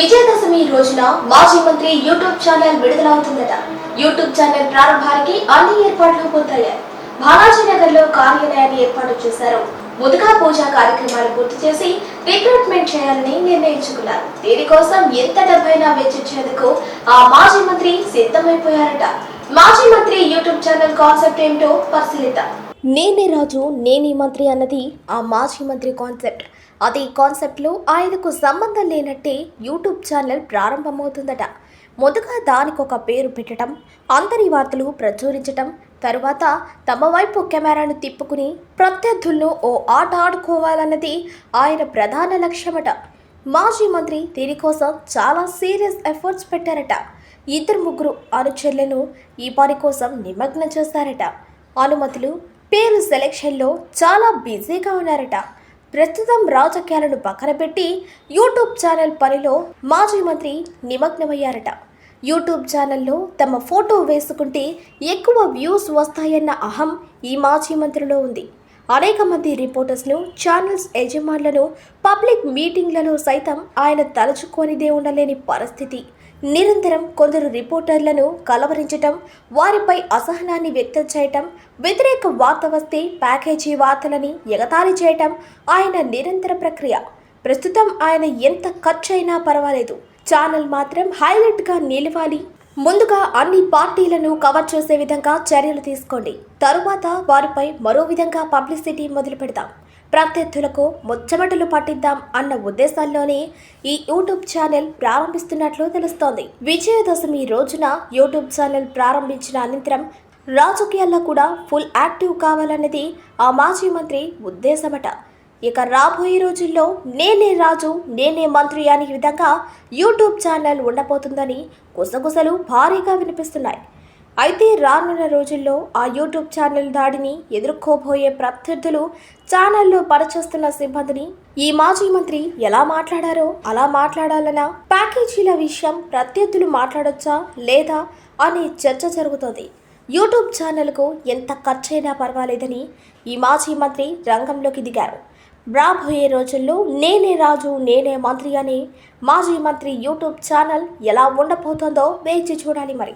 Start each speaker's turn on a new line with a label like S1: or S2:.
S1: విజయదశమి రోజున మాజీ మంత్రి యూట్యూబ్ ఛానల్ విడుదలవుతుందట. యూట్యూబ్ ఛానల్ ప్రారంభానికి అన్ని ఏర్పాట్లు పూర్తయ్యాయి. బాలాజీనగర్లో కార్యాలయాన్ని ఏర్పాటు చేశారు. ముదుగా పూజ కార్యక్రమాలు పూర్తి చేసి రిక్రూట్మెంట్ చేయాలని నిర్ణయించుకున్నారు. దీనికోసం ఎంత డబ్బైనా వెచ్చించేందుకు ఆ మాజీ మంత్రి సిద్ధమైపోయారట. మాజీ మంత్రి యూట్యూబ్ ఛానల్ కాన్సెప్ట్ ఏమిటో పరిశీలిద్దాం. నేనే రాజు నేనే మంత్రి అన్నది ఆ మాజీ మంత్రి కాన్సెప్ట్. అదే కాన్సెప్ట్లో ఆయనకు సంబంధం లేనట్టే యూట్యూబ్ ఛానల్ ప్రారంభమవుతుందట. మొదట దానికి ఒక పేరు పెట్టడం అందరి వార్తలు ప్రచురించటం తరువాత తమ వైపు కెమెరాను తిప్పుకుని ప్రత్యర్థులను ఓ ఆట ఆడుకోవాలన్నది ఆయన ప్రధాన లక్ష్యమట. మాజీ మంత్రి దీనికోసం చాలా సీరియస్ ఎఫర్ట్స్ పెట్టారట. ఇద్దరు ముగ్గురు అనుచరులను ఈ పని కోసం నిమగ్నం చేశారట. అనుమతులు పేరు సెలెక్షన్లో చాలా బిజీగా ఉన్నారట. ప్రస్తుతం రాజకీయాలను పక్కన పెట్టి యూట్యూబ్ ఛానల్ పనిలో మాజీ మంత్రి నిమగ్నమయ్యారట. యూట్యూబ్ ఛానల్లో తమ ఫోటో వేసుకుంటే ఎక్కువ వ్యూస్ వస్తాయన్న అహం ఈ మాజీ మంత్రిలో ఉంది. అనేక మంది రిపోర్టర్స్ను ఛానల్స్ యజమానులను పబ్లిక్ మీటింగ్లలో సైతం ఆయన తలుచుకోనిదే ఉండలేని పరిస్థితి. నిరంతరం కొందరు రిపోర్టర్లను కలవరించటం వారిపై అసహనాన్ని వ్యక్తం చేయటం వ్యతిరేక వార్త వస్తే ప్యాకేజీ వార్తలని ఎగతాళి చేయటం ఆయన నిరంతర ప్రక్రియ. ప్రస్తుతం ఆయన ఎంత ఖర్చు అయినా పర్వాలేదు. ఛానల్ మాత్రం హైలైట్గా నిలవాలి. ముందుగా అన్ని పార్టీలను కవర్ చేసే విధంగా చర్యలు తీసుకోండి. తరువాత వారిపై మరో విధంగా పబ్లిసిటీ మొదలు పెడతాం ప్రత్యర్థులకు ముచ్చమటలు పట్టిద్దాం అన్న ఉద్దేశాల్లోనే ఈ యూట్యూబ్ ఛానల్ ప్రారంభిస్తున్నట్లు తెలుస్తోంది. విజయదశమి రోజున యూట్యూబ్ ఛానల్ ప్రారంభించిన అనంతరం రాజకీయాల్లో కూడా ఫుల్ యాక్టివ్ కావాలన్నది ఆ మాజీ మంత్రి ఉద్దేశమట. ఇక రాబోయే రోజుల్లో నేనే రాజు నేనే మంత్రి అనే విధంగా యూట్యూబ్ ఛానల్ ఉండబోతుందని గుసగుసలు భారీగా వినిపిస్తున్నాయి. అయితే రానున్న రోజుల్లో ఆ యూట్యూబ్ ఛానల్ దాడిని ఎదుర్కోబోయే ప్రత్యర్థులు ఛానల్లో పనిచేస్తున్న సిబ్బందిని ఈ మాజీ మంత్రి ఎలా మాట్లాడారో అలా మాట్లాడాలన్న ప్యాకేజీల విషయం ప్రత్యర్థులు మాట్లాడొచ్చా లేదా అనే చర్చ జరుగుతోంది. యూట్యూబ్ ఛానల్కు ఎంత ఖర్చైనా పర్వాలేదని ఈ మాజీ మంత్రి రంగంలోకి దిగారు. రాబోయే రోజుల్లో నేనే రాజు నేనే మంత్రి అని మాజీ మంత్రి యూట్యూబ్ ఛానల్ ఎలా ఉండబోతుందో వేచి చూడాలి మరి.